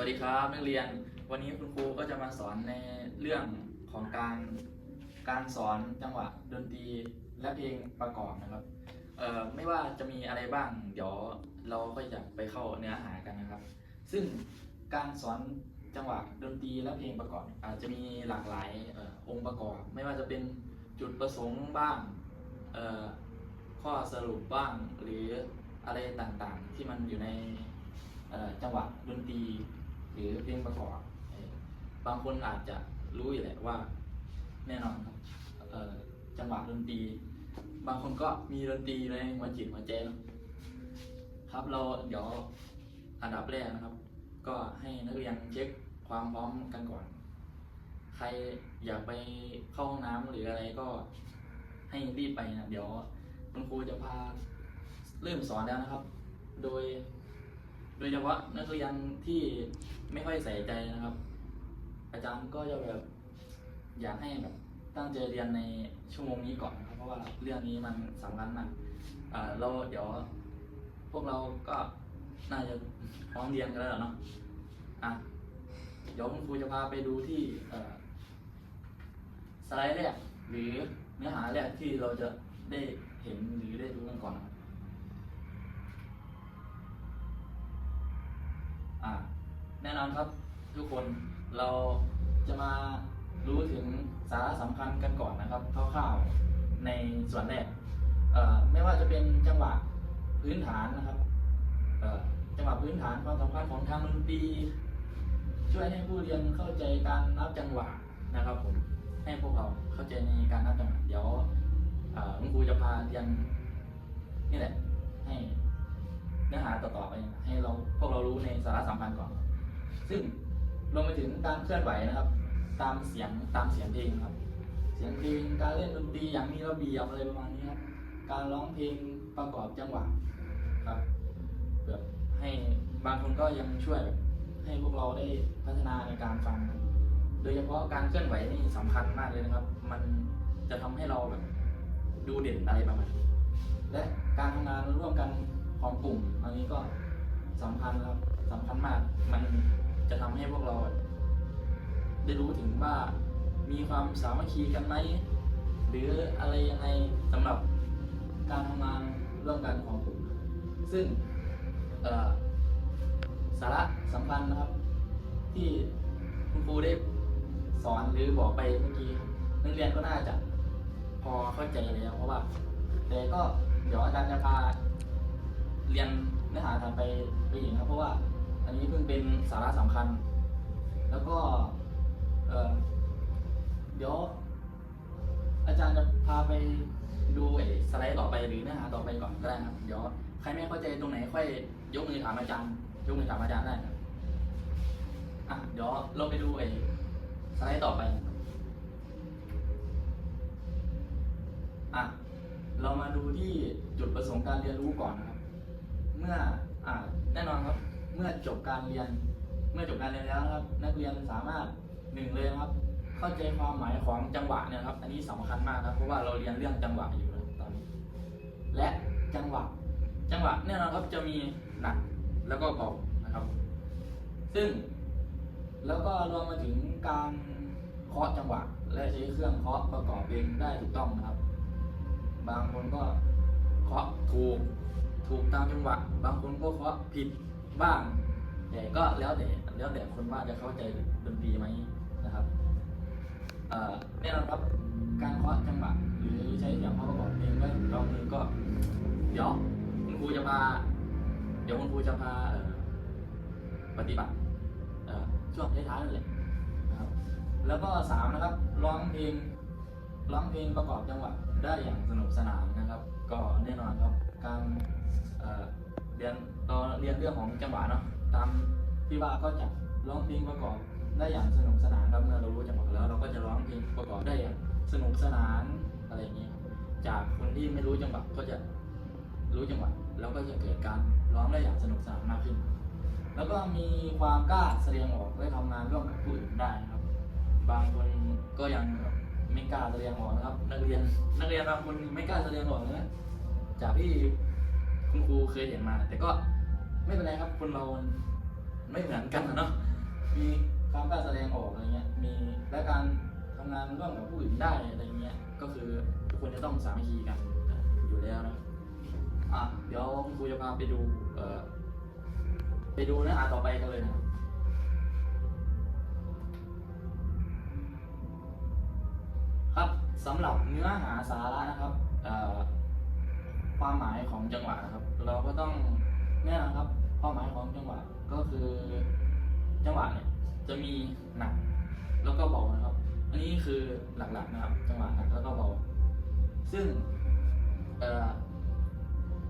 วัสดีครับนักเรียน วันนี้คุณครูก็จะมาสอนในเรื่องของการการสอนจังหวะดนตรีและเพลงประกอบนะครับเอ่อไม่ว่าจะมีอะไรบ้าง เดี๋ยวเราก็จะไปเข้าเนื้อหากันนะครับ ซึ่งการสอนจังหวะดนตรีและเพลงประกอบอาจจะมีหลากหลายออองค์ประกอบ ไม่ว่าจะเป็นจุดประสงค์บ้างเอ่อข้อสรุปบ้างหรืออะไรต่างๆ ที่มันอยู่ในจังหวะดนตรี หรือเพลงประกอบบางคนอาจจะรู้อยู่แหละว่า แน่นอนครับจังหวะดนตรี บางคนก็มีดนตรีในหัวจิตหัวใจเนอะครับเราเดี๋ยวอันดับแรกนะครับ ก็ให้นักเรียนเช็คความพร้อมกันก่อน ใครอยากไปเข้าห้องน้ำหรืออะไรก็ให้รีบไปนะเดี๋ยวคุณครูจะพาเริ่มสอนแล้วนะครับ โดย ยเฉพาะนักเรียนที่ไม่ค่อยใส่ใจนะครับ อาจารย์ก็จะแบบอยากให้แบบตั้งใจเรียนในชั่วโมงนี้ก่อนนะครับเพราะว่าเรื่องนี้มันสำคัญมากเราเดี๋ยวพวกเราก็น่าจะพร้อมเรียนกันแล้วเนาะอะเดี๋ยวคุณครูจะพาไปดูที่สไลด์แรกหรือเนื้อหาแรกที่เราจะได้เห็นหรือได้รู้กันก่อนนะครับ อ่าแน่นอนครับทุกคนเราจะมารู้ถึงสาระสำคัญกันก่อนนะครับคร่าวๆในส่วนแรกไม่ว่าจะเป็นจังหวะพื้นฐานนะครับจังหวะพื้นฐานความสำคัญของทางดนตรีช่วยให้ผู้เรียนเข้าใจการนับจังหวะนะครับผมให้พวกเราเข้าใจในการนับจังหวะเดี๋ยวคุณครูจะพาเรียนนี่แหละให้ เนื้อหาต่อๆไป ให้เราพวกเรารู้ในสาระสำคัญก่อน ซึ่งรวมไปถึงการเคลื่อนไหวนะครับ ตามเสียงตามเสียงเพลงครับ เสียงเพลงการเล่นดนตรีอย่างมีระเบียบอะไรประมาณนี้ครับ การร้องเพลงประกอบจังหวะครับแบบให้บางคนก็ยังช่วยแบบให้พวกเราได้พัฒนาในการฟัง โดยเฉพาะการเคลื่อนไหวนี่สำคัญมากเลยนะครับ มันจะทำให้เราแบบดูเด่นอะไรประมาณนี้และการทำงานร่วมกัน ของกลุ่มอันนี้ก็สำคัญครับสำคัญมากมันจะทำให้พวกเรา ได้รู้ถึงว่ามีความสามัคคีกันไหมหรืออะไรยังไงสำหรับการทำงานร่วมกันของกลุ่มซึ่งสาระสำคัญนะครับ ที่คุณครูได้สอนหรือบอกไปเมื่อกี้นักเรียนก็น่าจะพอเข้าใจแล้วเพราะว่าแต่ก็เดี๋ยวอาจารย์จะพา เรียนเนื้อหาต่อไปไปอีกครับเพราะว่าอันนี้เพิ่งเป็นสาระสำคัญ แล้วก็เเดี๋ยวอาจารย์จะพาไปดูไอ้สไลด์ต่อไปหรือเนื้อหาต่อไปก่อนก็ได้ครับ เดี๋ยวใครไม่เข้าใจตรงไหนค่อยยกมือถามอาจารย์ยกมือถามอาจารย์ได้ครับอะเดี๋ยวเราไปดูไอ้สไลด์ต่อไปอะเรามาดูที่จุดประสงค์การเรียนรู้ก่อนนะครับ มื่ออ่าแน่นอนครับ เมื่อจบการเรียน เมื่อจบการเรียนแล้วนะครับ นักเรียนสามารถหนึ่งเลยนะครับ เข้าใจความหมายของจังหวะเนี่ยครับ อันนี้สำคัญมากครับเพราะว่าเราเรียนเรื่องจังหวะอยู่นะตอนนี้ และจังหวะ จังหวะแน่นอนครับจะมีหนักแล้วก็เบานะครับ ซึ่ง แล้วก็รวมมาถึงการเคาะจังหวะ และใช้เครื่องเคาะประกอบเพลงได้ถูกต้องนะครับ บางคนก็เคาะถูก จังหวะ บางคนก็เคาะผิดบ้างแต่ก็แล้วแต่แล้วแต่คนว่าจะเข้าใจดนตรีไหมนะครับแน่นอนครับการเคาะจังหวะหรือใช้เสียงเคาะประกอบเพลงก็ร้องเพลงก็ เดี๋ยวคุณครูจะพาเดี๋ยวคุณครูจะพาปฏิบัติช่วงท้ายๆนั่นแหละนะครับแล้วก็สามนะครับร้องเพลงร้องเพลงประกอบจังหวะได้อย่างสนุกสนานนะครับ ก็แน่นอนครับ การเรียนเราเรียนเรื่องของจังหวะเนาะตามที่ว่าก็จะร้องเพลงประกอบได้อย่างสนุกสนานครับเมื่อเรารู้จังหวะแล้ว เราก็จะร้องเพลงประกอบได้อย่างสนุกสนานอะไรอย่างนี้จากคนที่ไม่รู้จังหวะก็จะรู้จังหวะแล้วก็จะเกิดการร้องได้อย่างสนุกสนานมากขึ้น แล้วก็มีความกล้าแสดงออกและทำงานร่วมกับผู้อื่นได้นะครับ บางคนก็ยังไม่กล้าแสดงออกนะครับ นักเรียนนักเรียนบางคนไม่กล้าแสดงออกนะ จากที่คุณครูเคยเห็นมา แต่ก็ไม่เป็นไรครับคนเราไม่เหมือนกันนะเนาะมีความกล้าแสดงออกอะไรเงี้ยมีและการทำงานร่วมกับผู้อื่นได้อะไรเงี้ยก็คือทุกคนจะต้องสามัคคีกันอยู่แล้วนะอะเดี๋ยวคุณครูจะพาไปดูเอ่อไปดูเนื้อหาต่อไปกันเลยนะครับสำหรับเนื้อหาสาระนะครับอ่อ ความหมายของจังหวะนะครับ เราก็ต้องแน่นอนครับความหมายของจังหวะก็คือจังหวะเนี่ยจะมีหนักแล้วก็เบานะครับ อันนี้คือหลักๆนะครับ จังหวะหนักแล้วก็เบา ซึ่ง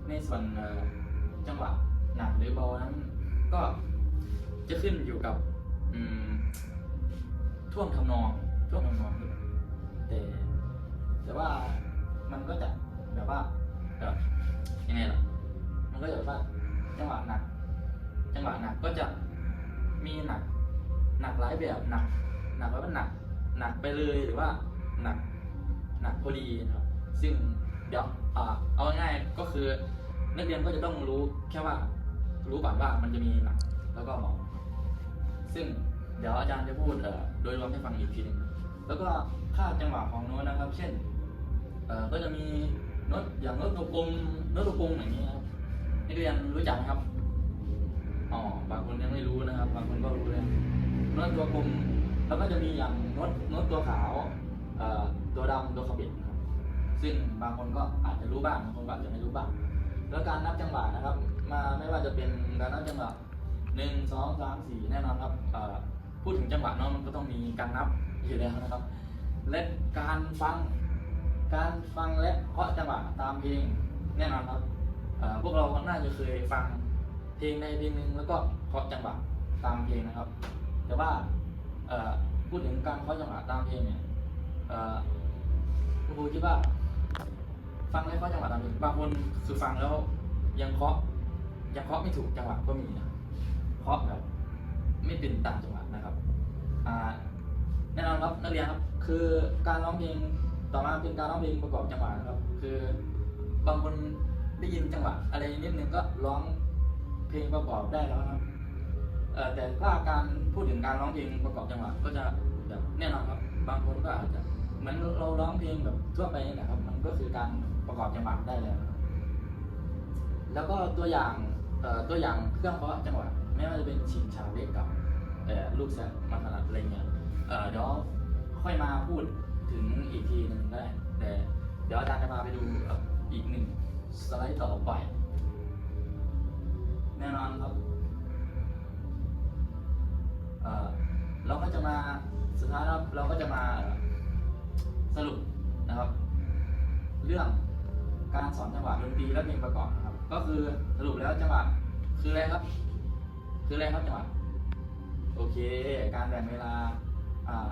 ในส่วนจังหวะหนักหรือเบานั้น ก็จะขึ้นอยู่กับท่วงทำนองท่วงทำนองแต่แต่ว่ามันก็จะแบบว่า แบบยังไงล่ะมันก็จะแบบว่าจังหวะหนัก จังหวะหนักก็จะมีหนัก หนักหลายแบบหนัก หนักแล้วก็หนัก หนักไปเลยหรือว่าหนัก หนักพอดีนะครับ ซึ่งเดี๋ยวเอาง่ายๆก็คือ นักเรียนก็จะต้องรู้แค่ว่ารู้ก่อนว่ามันจะมีหนักแล้วก็เบาซึ่งเดี๋ยวอาจารย์จะพูดโดยรวมให้ฟังอีกทีหนึงแล้วก็ค่าจังหวะของโน้ตนะครับ เช่นก็จะมี โน้ตอย่างโน้ตตัวกลมโน้ตตัวกลมอย่างนี้ครับนักเรียนรู้จักครับอ๋อบางคนยังไม่รู้นะครับ บางคนก็รู้เลยโน้ตตัวกลมแล้วก็จะมีอย่างโน้ตโน้ตตัวขาวตัวดำตัวขบิดครับซึ่งบางคนก็อาจจะรู้บ้างบางคนก็อาจจะไม่รู้บ้างแล้วการนับจังหวะนะครับ มาไม่ว่าจะเป็นการนับจังหวะหนึ่งสองสามสี่แน่นอนครับพูดถึงจังหวะเนาะมันก็ต้องมีการนับอยู่แล้วนะครับ และการฟัง การฟังและเคาะจังหวะตามเพลงแน่นอนครับพวกเราน่าจะเคยฟังเพลงในเพลงหนึ่งแล้วก็เคาะจังหวะตามเพลงนะครับ แต่ว่าพูดถึงการเคาะจังหวะตามเพลงเนี่ยคุณครูคิดว่า ฟังแล้วเคาะจังหวะตามเพลงบางคนคือฟังแล้วยังเคาะยังเคาะไม่ถูกจังหวะก็มีนะเคาะแบบไม่เป็นตามจังหวะนะครับแน่นอนครับนักเรียนครับคือการร้องเพลง ต่อมาเป็นการร้องเพลงประกอบจังหวะครับ คือบางคนได้ยินจังหวะอะไรนิดนึงก็ร้องเพลงประกอบได้แล้วครับเอ่อแต่ถ้าการพูดถึงการร้องเพลงประกอบจังหวะก็จะแบบแน่นอนครับ บางคนก็อาจจะเหมือนเราร้องเพลงแบบทั่วไปนี่แหละครับ มันก็คือการประกอบจังหวะได้แล้วแล้วก็ตัวอย่างเอ่อตัวอย่างเครื่องเคาะจังหวะไม่ว่าจะเป็นชิงชาเล็กกับเอ่อลูกแซกมาขนาดอะไรเงี้ยเอ่อเดี๋ยวค่อยมาพูด ถึงอีกทีหนึ่งได้ แต่เดี๋ยวอาจารย์จะพาไปดูอีกหนึ่งสไลด์ต่อไป แน่นอนครับเราก็จะมาสุดท้ายครับเราก็จะมาสรุปนะครับ เรื่องการสอนจังหวะดนตรีและเพลงประกอบนะครับ ก็คือสรุปแล้วจังหวะคืออะไรครับ คืออะไรครับจังหวะโอเค การแบ่งเวลาอ่า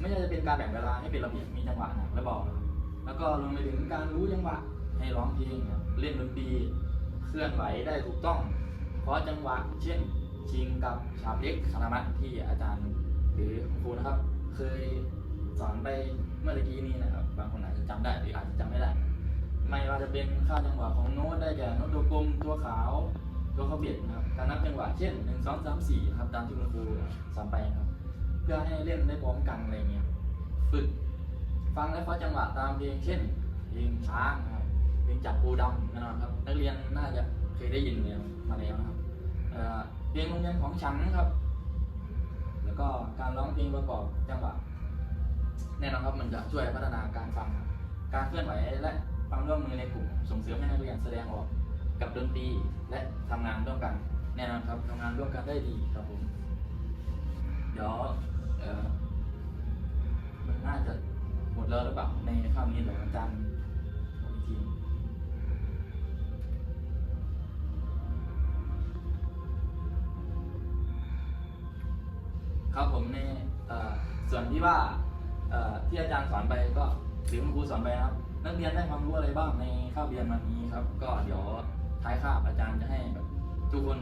ไม่ใช่จะเป็นการแบ่งเวลาให้เป็นระเบียบมีจังหวะหนักและเบานะครับแล้วก็รวมไปถึงการรู้จังหวะให้ร้องเพลงเล่นดนตรีเคลื่อนไหวได้ถูกต้องเพราะจังหวะเช่นชิงกับฉาบเล็กคารามัตที่อาจารย์หรือครูนะครับ เคยสอนไปเมื่อตะกี้นี้นะครับ บางคนอาจจะจำได้หรืออาจจะจำไม่ได้ ไม่ว่าจะเป็นค่าจังหวะของโน้ตได้แก่โน้ตตัวกลมตัวขาวตัวขาเบียดนะครับการนับจังหวะเช่นหนึ่งสองสามสี่ครับตามที่คุณครูสอนไปนะครับ เพื่อให้เล่นได้พร้อมกันอะไรเงี้ยฝึกฟังและเคาจังหวะตามเพลงเช่นเพลงช้างนะครับเพลงจับปูดำแน่นอนครับนักเรียนน่าจะเคยได้ยินแล้วมาแล้วนะครับเอ่อเพลงโรงเรียนของฉันครับ แล้วก็การร้องเพลงประกอบจังหวะแน่นอนครับมันจะช่วยพัฒนาการฟัง การเคลื่อนไหวและความร่วมมือในกลุ่มส่งเสริมให้นักเรียนแสดงออกกับดนตรีและทำงานร่วมกันแน่นอนครับทำงานร่วมกันได้ดีครับผม ดี๋ยวเออมันน่าจะหมดแล้วหรือเปล่าในคราวนี้เดี๋ยวอาจารย์บอกอีกทีครับผมในเอ่อส่วนที่ว่าเอ่อที่อาจารย์สอนไปก็หรือคุณครูสอนไปครับ นักเรียนได้ความรู้อะไรบ้างในคาบเรียนวันนี้ครับ ก็เดี๋ยวท้ายคาบอาจารย์จะให้ทุกคน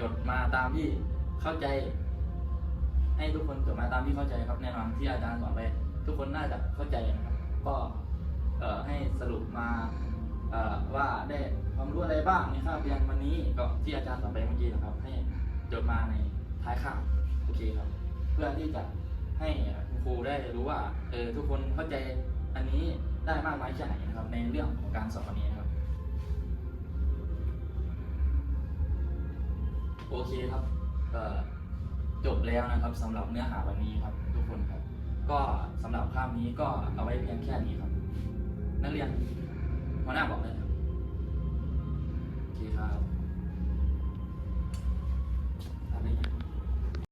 จดมาตามที่เข้าใจ ให้ทุกคนจดมาตามที่เข้าใจครับแน่นอนที่อาจารย์สอนไป ทุกคนน่าจะเข้าใจนะครับ ก็เอ่อให้สรุปมาเอ่อว่าได้ความรู้อะไรบ้างในคาบเรียนวันนี้ก็ที่อาจารย์สอนไปเมื่อกี้นะครับ ให้จดมาในท้ายคาบโอเคครับ เพื่อที่จะให้คุณครูได้รู้ว่าเออทุกคนเข้าใจอันนี้ได้มากน้อยแค่ไหนนะครับ ในเรื่องของการสอนวันนี้นะครับ โอเคครับเอ่อ จบแล้วนะครับสำหรับเนื้อหาวันนี้ครับ ทุกคนครับ ก็สำหรับคาบนี้ก็เอาไว้เพียงแค่นี้ครับ นักเรียนหัวหน้าบอกเลยครับโอเคครับ